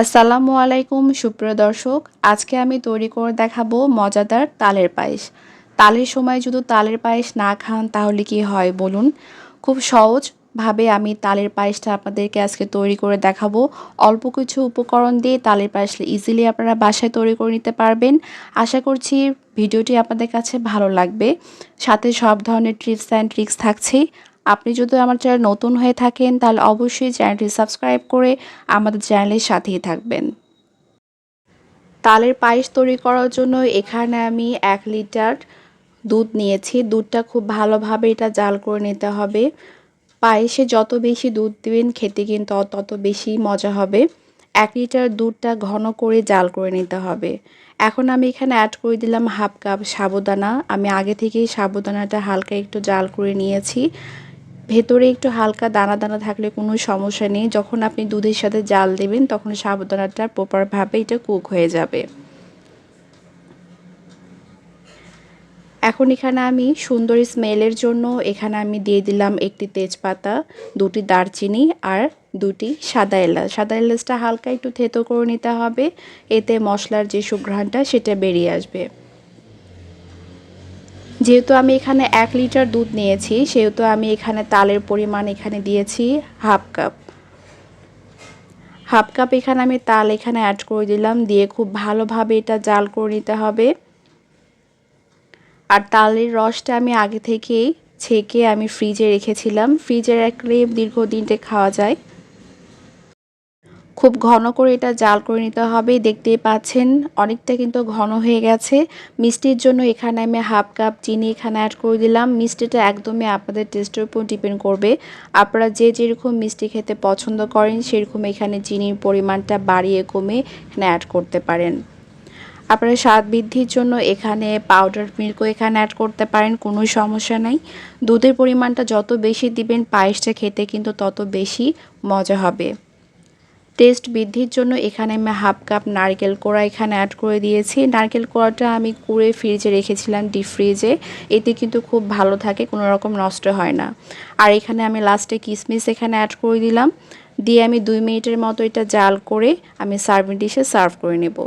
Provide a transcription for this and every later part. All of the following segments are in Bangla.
আসসালামু আলাইকুম, সুপ্রিয় দর্শক। আজকে আমি তৈরি করে দেখাবো মজাদার তালের পায়েস। তালের সময় যদি তালের পায়েস না খান, তাহলে কি হয় বলুন? খুব সহজভাবে আমি তালের পায়েসটা আপনাদেরকে আজকে তৈরি করে দেখাবো। অল্প কিছু উপকরণ দিয়ে তালের পায়েস ইজিলি আপনারা বাসায় তৈরি করে নিতে পারবেন। আশা করছি ভিডিওটি আপনাদের কাছে ভালো লাগবে। সাথে সব ধরনের টিপস অ্যান্ড ট্রিক্স থাকছেই। আপনি যদি আমার চ্যানেল নতুন হয়ে থাকেন, তাহলে অবশ্যই চ্যানেলটি সাবস্ক্রাইব করে আমাদের চ্যানেলের সাথেই থাকবেন। তালের পায়েস তৈরি করার জন্য এখানে আমি এক লিটার দুধ নিয়েছি। দুধটা খুব ভালোভাবে এটা জাল করে নিতে হবে। পায়েসে যত বেশি দুধ দেবেন, খেতে কিন্তু তত বেশি মজা হবে। এক লিটার দুধটা ঘন করে জাল করে নিতে হবে। এখন আমি এখানে অ্যাড করে দিলাম হাফ কাপ সাবুদানা। আমি আগে থেকেই সাবুদানাটা হালকা একটু জাল করে নিয়েছি। ভেতরে একটু হালকা দানা দানা থাকলে কোনো সমস্যা নেই। যখন আপনি দুধের সাথে জাল দেবেন, তখন সাবুদানাটা প্রপারভাবে এটা কুক হয়ে যাবে। এখন এখানে আমি সুন্দর স্মেলের জন্য এখানে আমি দিয়ে দিলাম একটি তেজপাতা, দুটি দারচিনি আর দুটি সাদা এলাচ। সাদা এলাচটা হালকা একটু থেতো করে নিতে হবে, এতে মশলার যে সুঘ্রাণটা সেটা বেরিয়ে আসবে। যেহেতু আমি এখানে এক লিটার দুধ নিয়েছি, সেহেতু আমি এখানে তালের পরিমাণ এখানে দিয়েছি হাফ কাপ। হাফ কাপ এখানে আমি তাল এখানে অ্যাড করে দিলাম, দিয়ে খুব ভালোভাবে এটা জাল করে নিতে হবে। আর তালের রসটা আমি আগে থেকেই ছেঁকে আমি ফ্রিজে রেখেছিলাম। ফ্রিজে রাখলে দীর্ঘদিনটে খাওয়া যায়। খুব ঘন করে এটা জাল করে নিতে হবে। দেখতেই পাচ্ছেন, অনেকটা কিন্তু ঘন হয়ে গেছে। মিষ্টির জন্য এখানে আমি হাফ কাপ চিনি এখানে অ্যাড করে দিলাম। মিষ্টিটা একদমই আপনাদের টেস্টের উপর ডিপেন্ড করবে। আপনারা যে যেরকম মিষ্টি খেতে পছন্দ করেন, সেরকম এখানে চিনির পরিমাণটা বাড়িয়ে কমে এখানে অ্যাড করতে পারেন। আপনারা স্বাদ বৃদ্ধির জন্য এখানে পাউডার মিল্কও এখানে অ্যাড করতে পারেন, কোনো সমস্যা নাই। দুধের পরিমাণটা যত বেশি দিবেন পায়েসটা খেতে কিন্তু তত বেশি মজা হবে। টেস্ট বৃদ্ধির জন্য এখানে আমি হাফ কাপ নারকেল কোড়া এখানে অ্যাড করে দিয়েছি। নারকেল কোড়াটা আমি কুড়ে ফ্রিজে রেখেছিলাম ডিপ ফ্রিজে এতে কিন্তু খুব ভালো থাকে, কোনো রকম নষ্ট হয় না। আর এখানে আমি লাস্টে কিশমিশ এখানে অ্যাড করে দিলাম। দিয়ে আমি দুই মিনিটের মতো এটা জাল করে আমি সার্ভিং ডিশে সার্ভ করে নেব।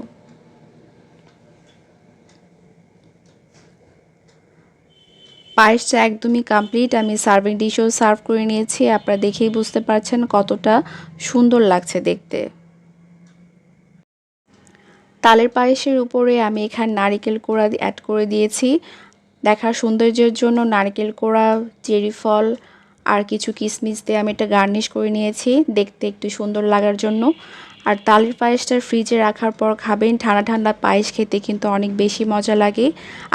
পায়েসটা একদমই কমপ্লিট আমি সার্ভিং ডিশও সার্ভ করে নিয়েছি। আপনারা দেখেই বুঝতে পারছেন কতটা সুন্দর লাগছে দেখতে। তালের পায়েসের উপরে আমি এখানে নারিকেল কোড়া অ্যাড করে দিয়েছি। দেখার সৌন্দর্যের জন্য নারকেল কোড়া, চেরি ফল আর কিছু কিশমিশ দিয়ে আমি এটা গার্নিশ করে নিয়েছি। দেখতে একটু সুন্দর লাগার জন্য। আর তালের পায়েসটা ফ্রিজে রাখার পর খাবেন। ঠান্ডা ঠান্ডা পায়েস খেতে কিন্তু অনেক বেশি মজা লাগে।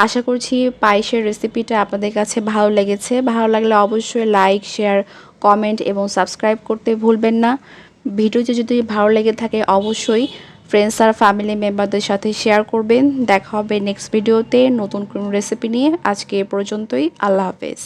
আশা করছি পায়েসের রেসিপিটা আপনাদের কাছে ভালো লেগেছে। ভালো লাগলে অবশ্যই লাইক শেয়ার কমেন্ট এবং সাবস্ক্রাইব করতে ভুলবেন না। ভিডিওটি যদি ভালো লেগে থাকে অবশ্যই ফ্রেন্ডস আর ফ্যামিলি মেম্বারদের সাথে শেয়ার করবেন। দেখা হবে নেক্সট ভিডিওতে নতুন কোনো রেসিপি নিয়ে। আজকে এ পর্যন্তই। আল্লাহ হাফেজ।